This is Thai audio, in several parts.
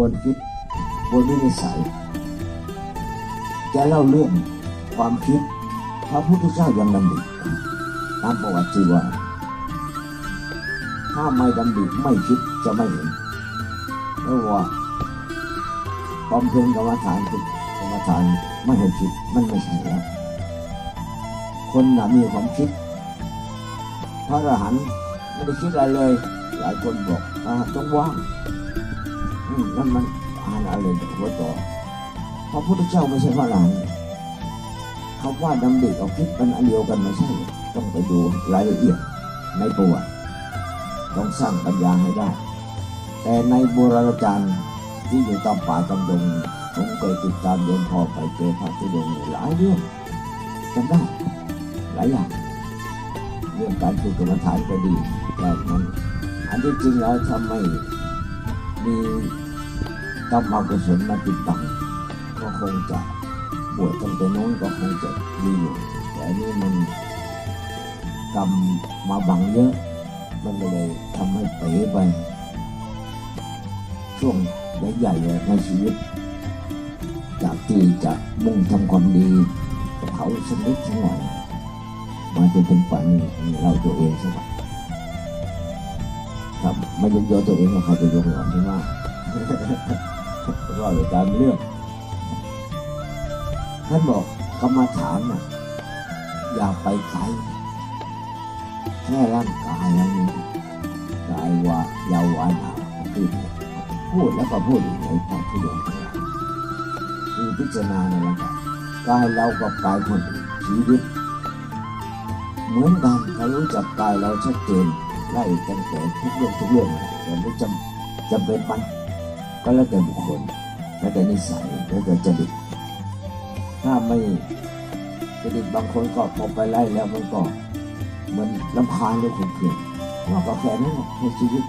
ควรคิดบนวิสัย จะเล่าเรื่องความคิดพระพุทธเจ้ายังดำริตามประวัติจีว่า ถ้าไม่ดำริไม่คิดจะไม่เห็นเพราะว่าบำเพ็ญกรรมฐานคือกรรมฐานไม่ให้คิดมันไม่ใช่แล้วคนหน่ะมีความคิด พระอรหันต์ไม่ได้คิดอะไรเลย หลายคนบอกอต้องว่าง นั่นมันอ่านอะไรจากหัวต่อพระพุทธเจ้าไม่ใช่พระอรหันต์คำว่าดำริกับคิดมันอันเดียวกันไม่ใช่ ต้องไปดูรายละเอียดในประวัติต้องสร้างปัญญาให้ได้ แต่ในโบราณจารย์ที่อยู่ตามป่าตามดงผมเคยติดตามโยมพ่อไปเจอพระธุดงหลายเรื่องจำได้หลายอย่างเรื่องการฝึกกรรมฐานก็ดีแต่มันอันที่จริงแล้วถ้าไมมี กรรมอกุศลมาติดตังก็คงจะบวชตั้งแต่โน้นก็คงจะดีอยู่แต่อันนี้มันกรรมมาบังเยอะ มันเลยทำให้เป๋ไป ช่วงใหญ่ๆในชีวิต จากที่จะมุ่งทำความดีเขาสักนิดสักหน่อยมาจนถึงป่านนี้นี่เราตัวเองใช่ไหมครับไม่ยกยอตัวเองก็เขาจะยกเราใช่ไหม ว่าไปตามเรื่อง ท่านบอกกรรมฐานน่ะอย่าไปไกลแค่ร่างกายแล้วนี้กายว่าเยาววานาพูดพูดแล้วก็พูดอีกในพระพุทธองค์ทั้งหลายคือพิจารณาในร่างกายกายเรากับกายคนอื่นชีวิต เหมือนกันถ้ารู้จักกายเราชัดเจนไล่ตั้งแต่ทุกเรื่องทุกเรื่องแต่ไม่จำจำเป็นมันก็แล้วแต่บุคคล แล้วแต่นิสัยแล้วแต่จริตถ้าไม่จริตบางคนก็พอไปไล่แล้วมันก็เหมันลำพานหรือขุนเคืองว่าก็แค่นั้นแหละในชีวิต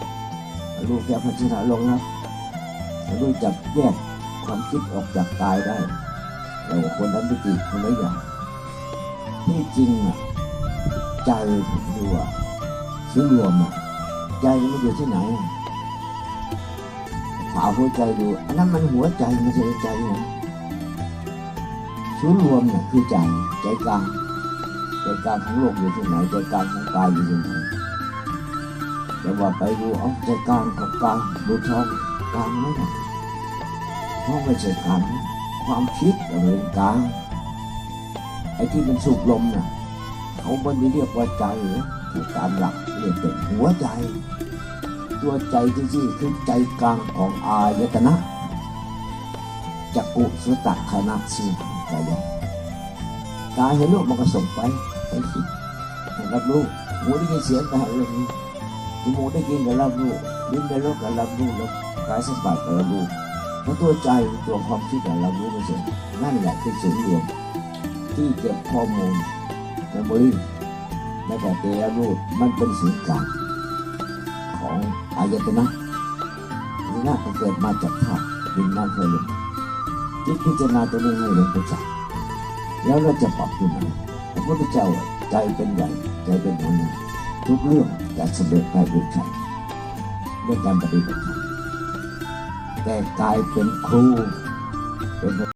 รู้แค่พัฒนาลงนะรู้จักแยกความคิดออกจากกายได้เราคนนั้นมิติคนละอย่างที่จริงอะใจผมดูว่าซื้อรวมอะใจมันอยู่ที่ไหน อะถาหัวใจดูอันนั้นมันหัวใจไม่ใช่ใจนะศูนย์รวมเนี่ยคือใจใจกลางใจกลางของโลกอยู่ที่ไหนใจกลางของกายอยู่ที่ไหนแต่ว่าไปดูเอาใจกลางกับกลางดูท้องกลางไม่ได้ท้องไม่ใช่กลางความคิดเราเป็นกลางไอ้ที่มันสูบลมน่ะเขาบนนี้เรียกว่าใจหรือตามหลักเรียกเป็นหัวใจ ตัวใจที่จริงคือใจกลางของอายตนะจักกุสุตตะคณะสีกายะกายเห็นรูปมันก็ส่งไปไปคิดรับรู้หูได้ยินเสียงก็ให้รับรู้จมูกได้กินก็รับรู้ลิ้นได้รสก็รับรู้แล้วกายสัมผัสก็รับรู้แล้วตัวใจตัวความคิดก็รับรู้ไปเสร็จนั่นแหละคือศูนย์รวมที่เก็บข้อมูลเมมโมรีในแต่เตะรูปมันเป็นศูนย์กลาง ของอายตนะนี่น่าจะเกิดมาจากธาตุดินน้ำไฟลมจิตพิจารณาตัวนี้ให้เห็นประจักษ์แล้วเราจะปรับตัวไหนพระพุทธเจ้าใจเป็นใหญ่ใจเป็นหัวหน้าทุกเรื่องจะสำเร็จได้ด้วยใจด้วยการปฏิบัติแต่กลายเป็นครูเป็น